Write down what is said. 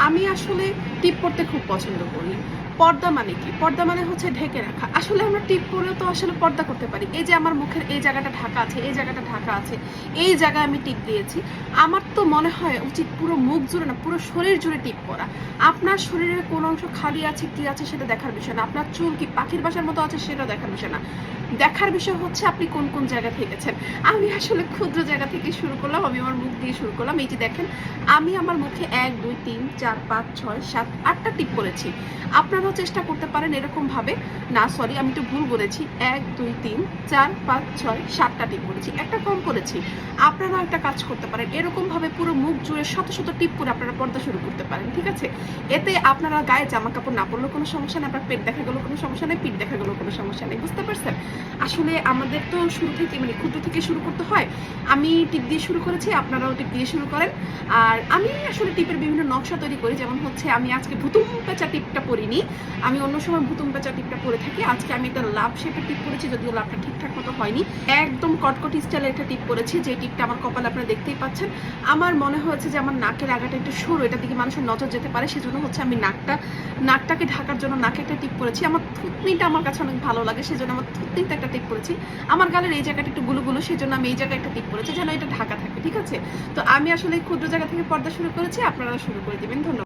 আমি আসলে টিপ পরতে খুব পছন্দ করি। পর্দা মানে কি? পর্দা মানে হচ্ছে ঢেকে রাখা। আসলে আমরা টিপ পরেও তো আসলে পর্দা করতে পারি। এই যে আমার মুখের এই জায়গাটা ঢাকা আছে, এই জায়গাটা ঢাকা আছে, এই জায়গায় আমি টিপ দিয়েছি। আমার তো মনে হয় উচিত পুরো মুখ জুড়ে না, পুরো শরীর জুড়ে টিপ করা আপনার শরীরের কোন অংশ খালি আছে, কি আছে সেটা দেখার বিষয় না। আপনার চুল কি পাখির বাসার মতো আছে সেটা দেখার বিষয় না। দেখার বিষয় হচ্ছে আপনি কোন কোন জায়গা থেকেছেন। আমি আসলে ক্ষুদ্র জায়গা থেকে শুরু করলাম, আমি আমার মুখ দিয়ে শুরু করলাম। এই যে দেখেন, আমি আমার মুখে এক, দুই, তিন, চার, পাঁচ, ছয়, সাত আটটা টিপ করেছি আপনারাও চেষ্টা করতে পারেন এরকম ভাবে। না সরি আমি তো ভুল বলেছি। এক, দুই, তিন, চার, পাঁচ, ছয়, সাতটা টিপ করেছি একটা কম করেছি আপনারাও একটা কাজ করতে পারেন। এরকম ভাবে পুরো মুখ জুড়ে শত শত টিপ করে আপনারা পর্দা শুরু করতে পারেন, ঠিক আছে? এতে আপনারা গায়ে জামা কাপড় না পরলেও কোনো সমস্যা নেই, আপনার পেট দেখা গেলেও কোনো সমস্যা নেই, পিঠ দেখা গেলেও কোনো সমস্যা নেই, বুঝতে পারছেন? আসলে আমাদের তো শুরু থেকে মানে ক্ষুদ্র থেকে শুরু করতে হয়। আমি টিপ দিয়ে শুরু করেছি, আপনারাও টিপ দিয়ে শুরু করেন। আর আমি আসলে টিপের বিভিন্ন নকশা তৈরি করি। যেমন হচ্ছে, আমি আজকে ভুতুম পেঁচা টিপটা পরিনি। আমি অন্য সময় ভুতুম পেঁচা টিপটা পরে থাকি। আজকে আমি একটা লাভ শেপের টিপ করেছি যদিও লাভটা ঠিকঠাক মতো হয়নি। একদম কটকটি স্টাইলের একটা টিপ করেছি যে টিপটা আমার কপালে আপনারা দেখতেই পাচ্ছেন। আমার মনে হয়েছে যে আমার নাকের আগাটা একটু সরু এটা দিকে মানুষের নজর যেতে পারে, সেজন্য হচ্ছে আমি নাকটা, নাকটাকে ঢাকার জন্য নাকে একটা টিপ করেছি আমার থুতনিটা আমার কাছে অনেক ভালো লাগে, সেজন্য আমার থুতনিতে একটা টিপ করেছি আমার গালের এই জায়গাটা একটু গুলো গুলো সেজন্য আমি এই জায়গায় একটা টিপ করেছি যেন এটা ঢাকা থাকে, ঠিক আছে? তো আমি আসলে ক্ষুদ্র জায়গা থেকে পর্দা শুরু করেছি, আপনারা শুরু করে দিবেন, ধন্যবাদ।